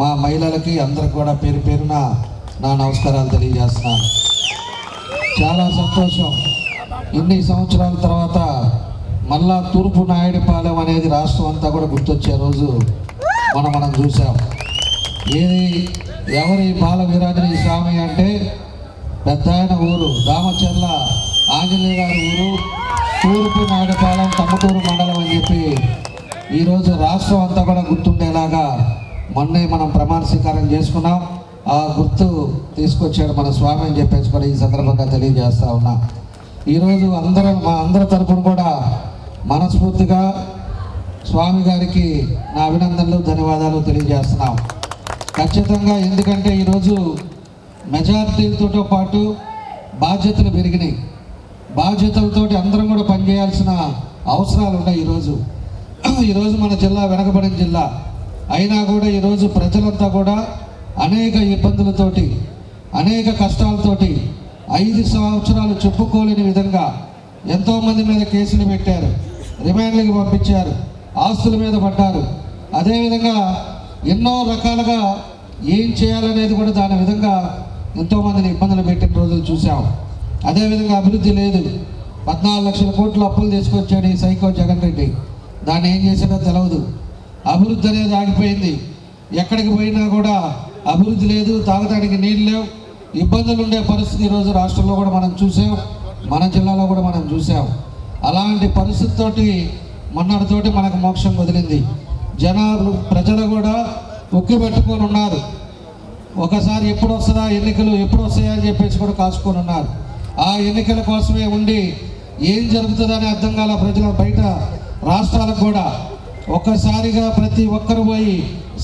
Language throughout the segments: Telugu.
మా మహిళలకి అందరికి కూడా పేరు పేరున నా నమస్కారాలు తెలియజేస్తున్నాను. చాలా సంతోషం. ఇన్ని సంవత్సరాల తర్వాత మళ్ళా తూర్పు నాయుడిపాలెం అనేది రాష్ట్రం అంతా కూడా గుర్తొచ్చే రోజు మనం మనం చూసాం ఏది ఎవరి బాల వీరాంజనేయ స్వామి అంటే పెద్ద ఆయన ఊరు దామచర్ల ఆంజనేయ గారి ఊరు తూర్పు నాయుడుపాలెం తమ్మటూరు మండలం అని చెప్పి ఈరోజు రాష్ట్రం అంతా కూడా గుర్తుండేలాగా మొన్నే మనం ప్రమాణ స్వీకారం చేసుకున్నాం. ఆ గుర్తు తీసుకొచ్చాడు మన స్వామి అని చెప్పేసి కూడా ఈ సందర్భంగా తెలియజేస్తా ఉన్నా. ఈరోజు అందరం మా అందరి తరపున కూడా మనస్ఫూర్తిగా స్వామి గారికి నా అభినందనలు ధన్యవాదాలు తెలియజేస్తున్నాం. ఖచ్చితంగా ఎందుకంటే ఈరోజు మెజారిటీలతో పాటు బాధ్యతలు పెరిగినాయి. బాధ్యతలతోటి అందరం కూడా పనిచేయాల్సిన అవసరాలు ఉన్నాయి ఈరోజు ఈరోజు మన జిల్లా వెనకబడిన జిల్లా అయినా కూడా ఈరోజు ప్రజలంతా కూడా అనేక ఇబ్బందులతోటి అనేక కష్టాలతోటి ఐదు సంవత్సరాలు చెప్పుకోలేని విధంగా ఎంతోమంది మీద కేసులు పెట్టారు రిమాండ్లకు పంపించారు ఆస్తుల మీద పడ్డారు. అదేవిధంగా ఎన్నో రకాలుగా ఏం చేయాలనేది కూడా దాని విధంగా ఎంతోమందిని ఇబ్బందులు పెట్టిన రోజులు చూసాం అదేవిధంగా అభివృద్ధి లేదు. పద్నాలుగు లక్షల కోట్లు అప్పులు తీసుకొచ్చాడు ఈ సైకో జగన్ రెడ్డి. దాన్ని ఏం చేశాడో తెలియదు అభివృద్ధి అనేది ఆగిపోయింది. ఎక్కడికి పోయినా కూడా అభివృద్ధి లేదు తాగడానికి నీళ్ళు లేవు. ఇబ్బందులు ఉండే పరిస్థితి ఈరోజు రాష్ట్రంలో కూడా మనం చూసాం. మన జిల్లాలో కూడా మనం చూసాం. అలాంటి పరిస్థితితోటి మొన్నటితోటి మనకు మోక్షం వదిలింది జనాలు ప్రజలు కూడా ఉక్కి పెట్టుకొని ఉన్నారు. ఒకసారి ఎప్పుడు వస్తుందా ఎన్నికలు ఎప్పుడు వస్తాయా అని చెప్పేసి కూడా కాసుకొని ఉన్నారు. ఆ ఎన్నికల కోసమే ఉండి ఏం జరుగుతుందని అర్థం కాల ప్రజల బయట రాష్ట్రాలకు కూడా ఒక్కసారిగా ప్రతి ఒక్కరు పోయి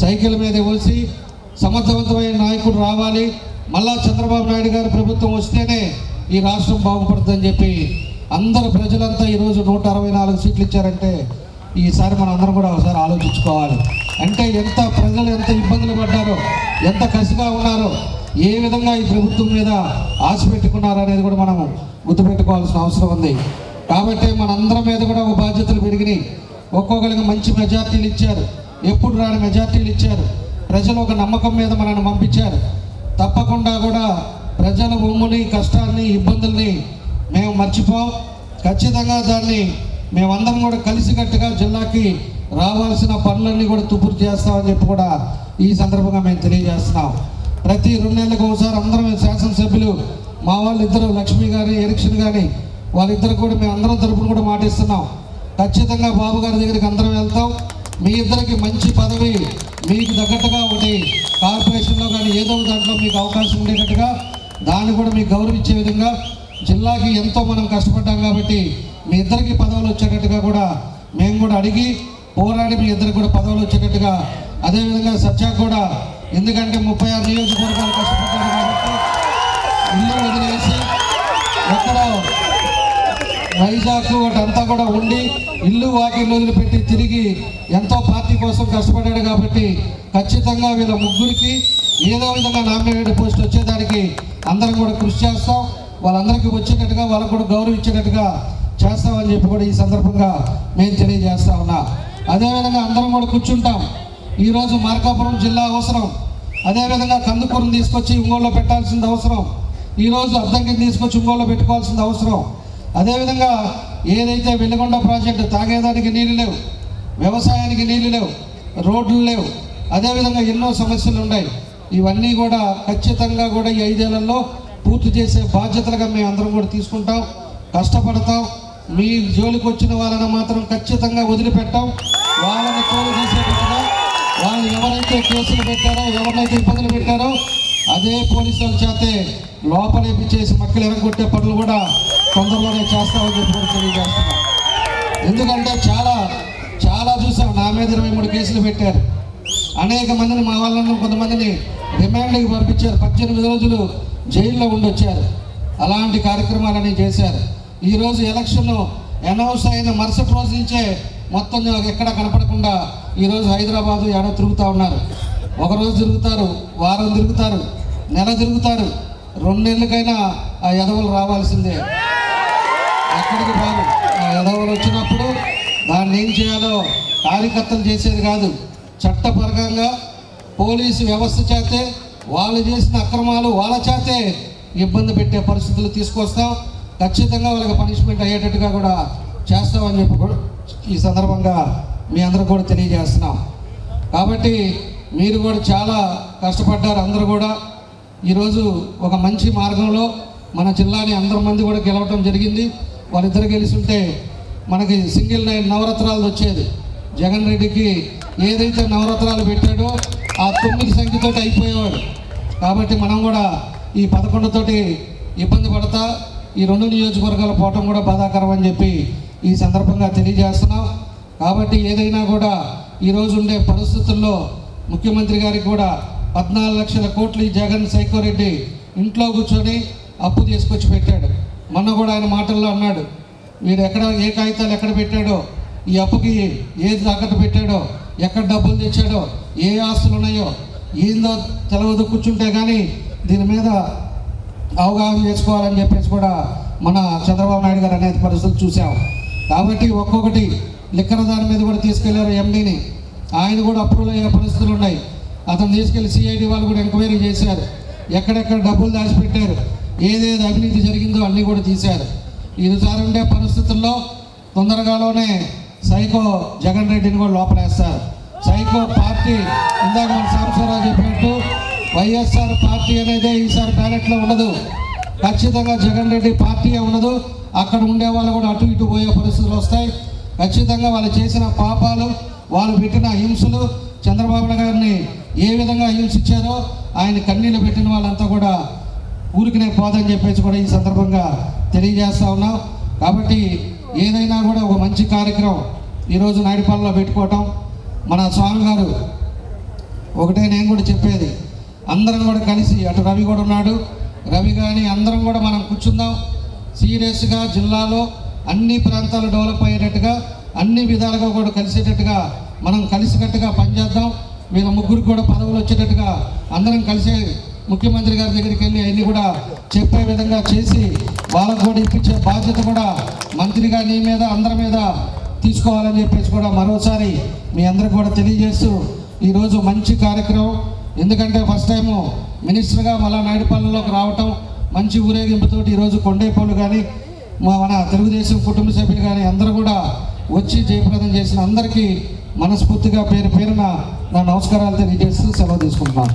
సైకిల్ మీద వచ్చి సమర్థవంతమైన నాయకుడు రావాలి. మళ్ళా చంద్రబాబు నాయుడు గారి ప్రభుత్వం వస్తేనే ఈ రాష్ట్రం బాగుపడుతుందని చెప్పి అందరు ప్రజలంతా ఈరోజు నూట అరవై నాలుగు సీట్లు ఇచ్చారంటే ఈసారి మనం అందరం కూడా ఒకసారి ఆలోచించుకోవాలి. అంటే ఎంత ప్రజలు ఎంత ఇబ్బందులు పడ్డారో ఎంత కసిగా ఉన్నారో ఏ విధంగా ఈ ప్రభుత్వం మీద ఆశ పెట్టుకున్నారో అనేది కూడా మనం గుర్తుపెట్టుకోవాల్సిన అవసరం ఉంది. కాబట్టి మనందరం మీద కూడా ఒక బాధ్యతలు పెరిగినాయి. ఒక్కొక్కరికి మంచి మెజార్టీలు ఇచ్చారు. ఎప్పుడు రాని మెజార్టీలు ఇచ్చారు. ప్రజలు ఒక నమ్మకం మీద మనల్ని పంపించారు. తప్పకుండా కూడా ప్రజల భూముని కష్టాన్ని ఇబ్బందుల్ని మేము మర్చిపోం. ఖచ్చితంగా దాన్ని మేమందరం కూడా కలిసికట్టుగా జిల్లాకి రావాల్సిన పనులన్నీ కూడా తుపురు చేస్తామని చెప్పి కూడా ఈ సందర్భంగా మేము తెలియజేస్తున్నాం. ప్రతి రెండు నెలలకు ఒకసారి అందరం శాసనసభ్యులు మా వాళ్ళిద్దరు లక్ష్మి గారి ఎరిక్షన్ కానీ వాళ్ళిద్దరు కూడా మేము అందరం తరపున కూడా మాటిస్తున్నాం. ఖచ్చితంగా బాబు గారి దగ్గరికి అందరం వెళ్తాం. మీ ఇద్దరికి మంచి పదవి మీకు తగ్గట్టుగా ఒకటి కార్పొరేషన్లో కానీ ఏదో దాంట్లో మీకు అవకాశం ఉండేటట్టుగా దాన్ని కూడా మీకు గౌరవించే విధంగా జిల్లాకి ఎంతో మనం కష్టపడ్డాం కాబట్టి మీ ఇద్దరికి పదవులు వచ్చేటట్టుగా కూడా మేము కూడా అడిగి పోరాడి మీ ఇద్దరికి కూడా పదవులు వచ్చేటట్టుగా అదేవిధంగా సత్యా కూడా ఎందుకంటే ముప్పై ఆరు నియోజకవర్గాలు కష్టపడ్డారు కాబట్టి ఇల్లు వదిలేసి ఎక్కడో వైజాగ్ అంతా కూడా ఉండి ఇల్లు వాకిళ్ళు వదిలిపెట్టి తిరిగి ఎంతో పార్టీ కోసం కష్టపడ్డాడు కాబట్టి ఖచ్చితంగా వీళ్ళ ముగ్గురికి ఏదో విధంగా నామినేటెడ్ పోస్ట్ వచ్చేదానికి అందరం కూడా కృషి చేస్తాం. వాళ్ళందరికీ వచ్చేటట్టుగా వాళ్ళకు కూడా గౌరవించేటట్టుగా చేస్తామని చెప్పి కూడా ఈ సందర్భంగా మేము తెలియజేస్తా ఉన్నా. అదేవిధంగా అందరం కూడా కూర్చుంటాం. ఈరోజు మార్కాపురం జిల్లా అవసరం. అదేవిధంగా కందుకూరుని తీసుకొచ్చి ఒంగోలులో పెట్టాల్సింది అవసరం. ఈరోజు అద్దంకిని తీసుకొచ్చి ఒంగోలులో పెట్టుకోవాల్సింది అవసరం. అదేవిధంగా ఏదైతే వెలుగొండ ప్రాజెక్టు తాగేదానికి నీళ్ళు లేవు వ్యవసాయానికి నీళ్ళు లేవు రోడ్లు లేవు అదేవిధంగా ఎన్నో సమస్యలు ఉన్నాయి. ఇవన్నీ కూడా ఖచ్చితంగా కూడా ఈ ఐదేళ్ళలో పూర్తి చేసే బాధ్యతలుగా మేము అందరం కూడా తీసుకుంటాం కష్టపడతాం. మీ జోలికి వచ్చిన వాళ్ళని మాత్రం ఖచ్చితంగా వదిలిపెట్టాం. వాళ్ళని కోలు తీసేటట్టుగా వాళ్ళు ఎవరైతే కేసులు పెట్టారో ఎవరినైతే ఇబ్బందులు పెట్టారో అదే పోలీసుల చేతే లోపలేపి చేసి మక్కలు ఎరగొట్టే పనులు కూడా తొందరలోనే చేస్తామని చెప్పి కూడా తెలియజేస్తున్నాం. ఎందుకంటే చాలా చాలా చూసాం నా మీద ఇరవై మూడు కేసులు పెట్టారు. అనేక మందిని మా వాళ్ళను కొంతమందిని రిమాండ్కి పంపించారు. పద్దెనిమిది రోజులు జైల్లో ఉండొచ్చారు. అలాంటి కార్యక్రమాలని చేశారు. ఈరోజు ఎలక్షన్ అనౌన్స్ అయిన మరుసటి రోజు నుంచే మొత్తం ఎక్కడ కనపడకుండా ఈరోజు హైదరాబాదు ఎడ తిరుగుతూ ఉన్నారు. ఒకరోజు తిరుగుతారు వారం తిరుగుతారు నెల తిరుగుతారు రెండు నెలలకైనా ఆ ఎదవలు రావాల్సిందే. ఎక్కడికి రాదు ఆ ఎదవలు వచ్చినప్పుడు దాన్ని ఏం చేయాలో కార్యకర్తలు చేసేది కాదు. చట్టపరంగా పోలీసు వ్యవస్థ చేతే వాళ్ళు చేసిన అక్రమాలు వాళ్ళ చేతే ఇబ్బంది పెట్టే పరిస్థితులు తీసుకొస్తాం. ఖచ్చితంగా వాళ్ళకి పనిష్మెంట్ అయ్యేటట్టుగా కూడా చేస్తామని చెప్పి కూడా ఈ సందర్భంగా మీ అందరూ కూడా తెలియజేస్తున్నాం. కాబట్టి మీరు కూడా చాలా కష్టపడ్డారు అందరూ కూడా. ఈరోజు ఒక మంచి మార్గంలో మన జిల్లాని అందరి మంది కూడా గెలవటం జరిగింది. వాళ్ళిద్దరు గెలిస్తుంటే మనకి సింగిల్ నైన్ నవరత్నాలు వచ్చేది. జగన్ రెడ్డికి ఏదైతే నవరత్నాలు పెట్టాడో ఆ తొమ్మిది సంఖ్యతోటి అయిపోయేవాడు. కాబట్టి మనం కూడా ఈ పదకొండుతోటి ఇబ్బంది పడతా ఈ రెండు నియోజకవర్గాలు పోవటం కూడా బాధాకరం అని చెప్పి ఈ సందర్భంగా తెలియజేస్తున్నాం. కాబట్టి ఏదైనా కూడా ఈరోజు ఉండే పరిస్థితుల్లో ముఖ్యమంత్రి గారికి కూడా పద్నాలుగు లక్షల కోట్లు ఈ జగన్ సైకోరెడ్డి ఇంట్లో కూర్చొని అప్పు తీసుకొచ్చి పెట్టాడు. మొన్న కూడా ఆయన మాటల్లో అన్నాడు మీరు ఎక్కడ ఏ కాగితాలు ఎక్కడ పెట్టాడో ఈ అప్పుకి ఏది తాకట్టు పెట్టాడో ఎక్కడ డబ్బులు తెచ్చాడో ఏ ఆస్తులు ఉన్నాయో ఏందో తెలవదు కూర్చుంటే కానీ దీని మీద అవగాహన చేసుకోవాలని చెప్పేసి కూడా మన చంద్రబాబు నాయుడు గారు అనేది పరిస్థితులు చూసాం కాబట్టి ఒక్కొక్కటి లిక్కర దాని మీద కూడా తీసుకెళ్ళారు ఎండీని. ఆయన కూడా అప్రూవల్ అయ్యే పరిస్థితులు ఉన్నాయి. అతను తీసుకెళ్ళి సిఐడి వాళ్ళు కూడా ఎంక్వైరీ చేశారు. ఎక్కడెక్కడ డబ్బులు దాచిపెట్టారు ఏదేది అవినీతి జరిగిందో అన్నీ కూడా తీశారు. ఇది ఉండే పరిస్థితుల్లో తొందరగాలోనే సైకో జగన్ రెడ్డిని కూడా లోపలేస్తారు. సైకో పార్టీ ఇందాక మన సాంబశివరావు చెప్పినట్టు వైఎస్ఆర్ పార్టీ అనేది ఈసారి బ్యాలెట్లో ఉండదు. ఖచ్చితంగా జగన్ రెడ్డి పార్టీయే ఉండదు. అక్కడ ఉండే వాళ్ళు కూడా అటు ఇటు పోయే పరిస్థితులు వస్తాయి. ఖచ్చితంగా వాళ్ళు చేసిన పాపాలు వాళ్ళు పెట్టిన హింసలు చంద్రబాబు గారిని ఏ విధంగా హింసించారో ఆయన కన్నీళ్ళు పెట్టిన వాళ్ళంతా కూడా ఊరికినే పోదని చెప్పేసి కూడా ఈ సందర్భంగా తెలియజేస్తూ ఉన్నాం. కాబట్టి ఏదైనా కూడా ఒక మంచి కార్యక్రమం ఈరోజు నాయుడుపాలలో పెట్టుకోవటం మన స్వామి గారు ఒకటే నేను కూడా చెప్పేది అందరం కూడా కలిసి అటు రవి కూడా ఉన్నాడు రవి కానీ అందరం కూడా మనం కూర్చుందాం. సీరియస్గా జిల్లాలో అన్ని ప్రాంతాలు డెవలప్ అయ్యేటట్టుగా అన్ని విధాలుగా కూడా కలిసేటట్టుగా మనం కలిసికట్టుగా పనిచేద్దాం. వీళ్ళ ముగ్గురు కూడా పదవులు వచ్చేటట్టుగా అందరం కలిసి ముఖ్యమంత్రి గారి దగ్గరికి వెళ్ళి అన్ని కూడా చెప్పే విధంగా చేసి వాళ్ళకు కూడా ఇప్పించే బాధ్యత కూడా మంత్రిగా నీ మీద అందరి మీద తీసుకోవాలని చెప్పేసి కూడా మరోసారి మీ అందరికి కూడా తెలియజేస్తూ ఈరోజు మంచి కార్యక్రమం. ఎందుకంటే ఫస్ట్ టైము మినిస్టర్గా మళ్ళా నాయుడుపాలెంలోకి రావటం మంచి ఊరేగింపుతోటి ఈరోజు కొండేపల్లి కానీ మా మన తెలుగుదేశం కుటుంబ సభ్యులు కానీ అందరూ కూడా వచ్చి జయప్రదం చేసిన అందరికీ మనస్ఫూర్తిగా పేరు పేరున నా నమస్కారాలు తెలియజేస్తూ సెలవు తీసుకుంటున్నాను.